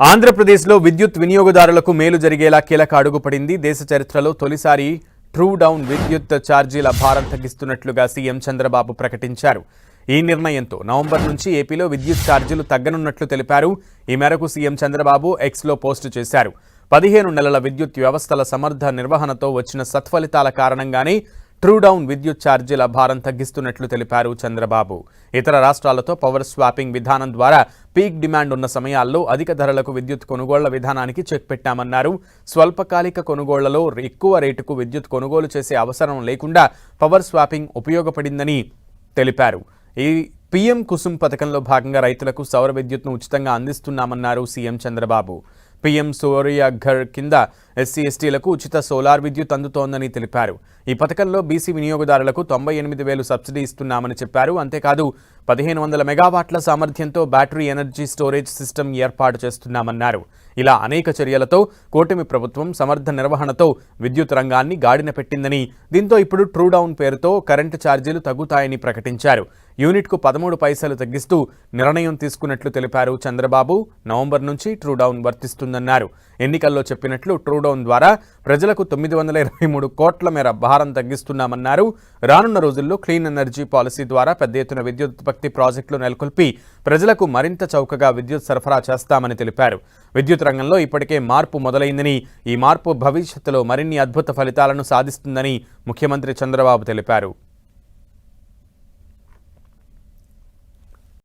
ఆంధ్రప్రదేశ్లో విద్యుత్ వినియోగదారులకు మేలు జరిగేలా కీలక అడుగు పడింది. దేశ చరిత్రలో తొలిసారి ట్రూ డౌన్ విద్యుత్ ఛార్జీల భారం తగ్గిస్తున్నట్లుగా సీఎం చంద్రబాబు ప్రకటించారు. ఈ నిర్ణయంతో నవంబర్ నుంచి ఏపీలో విద్యుత్ ఛార్జీలు తగ్గనున్నట్లు తెలిపారు. ఈ మేరకు సీఎం చంద్రబాబు ఎక్స్లో పోస్టు చేశారు. పదిహేను నెలల విద్యుత్ వ్యవస్థల సమర్థ నిర్వహణతో వచ్చిన సత్ఫలితాల కారణంగానే ట్రూడౌన్ విద్యుత్ ఛార్జీల భారం తగ్గిస్తున్నట్లు తెలిపారు చంద్రబాబు. ఇతర రాష్ట్రాలతో పవర్ స్వాపింగ్ విధానం ద్వారా పీక్ డిమాండ్ ఉన్న సమయాల్లో అధిక ధరలకు విద్యుత్ కొనుగోళ్ళ విధానానికి చెక్ పెట్టామన్నారు. స్వల్పకాలిక కొనుగోళ్ళలో ఎక్కువ రేటుకు విద్యుత్ కొనుగోలు చేసే అవసరం లేకుండా పవర్ స్వాపింగ్ ఉపయోగపడిందని తెలిపారు. ఈ పీఎం కుసుమ్ పథకంలో భాగంగా రైతులకు సౌర విద్యుత్ను ఉచితంగా అందిస్తున్నామన్నారు సీఎం చంద్రబాబు. పీఎం సూర్యఘర్ కింద ఎస్సీ ఎస్టీలకు ఉచిత సోలార్ విద్యుత్ అందుతోందని తెలిపారు. ఈ పథకంలో బీసీ వినియోగదారులకు తొంభై ఎనిమిది వేలు సబ్సిడీ ఇస్తున్నామని చెప్పారు. అంతేకాదు పదిహేను వందల మెగావాట్ల సామర్థ్యంతో బ్యాటరీ ఎనర్జీ స్టోరేజ్ సిస్టమ్ ఏర్పాటు చేస్తున్నామన్నారు. ఇలా అనేక చర్యలతో కూటమి ప్రభుత్వం సమర్థ నిర్వహణతో విద్యుత్ రంగాన్ని గాడిన పెట్టిందని దీంతో ఇప్పుడు ట్రూడౌన్ పేరుతో కరెంటు ఛార్జీలు తగ్గుతాయని ప్రకటించారు. యూనిట్కు పదమూడు పైసలు తగ్గిస్తూ నిర్ణయం తీసుకున్నట్లు తెలిపారు చంద్రబాబు. నవంబర్ నుంచి ట్రూడౌన్ వర్తిస్తుంది ఉందన్నారు ఎన్నికల్లో చెప్పినట్లు ట్రూడౌన్ ద్వారా ప్రజలకు తొమ్మిది వందల ఇరవై మూడు కోట్ల మేర భారం తగ్గిస్తున్నామన్నారు. రానున్న రోజుల్లో క్లీన్ ఎనర్జీ పాలసీ ద్వారా పెద్ద ఎత్తున విద్యుత్ ఉత్పత్తి ప్రాజెక్టులు నెలకొల్పి ప్రజలకు మరింత చౌకగా విద్యుత్ సరఫరా చేస్తామని తెలిపారు. విద్యుత్ రంగంలో ఇప్పటికే మార్పు మొదలైందని ఈ మార్పు భవిష్యత్తులో మరిన్ని అద్భుత ఫలితాలను సాధిస్తుందని ముఖ్యమంత్రి చంద్రబాబు తెలిపారు.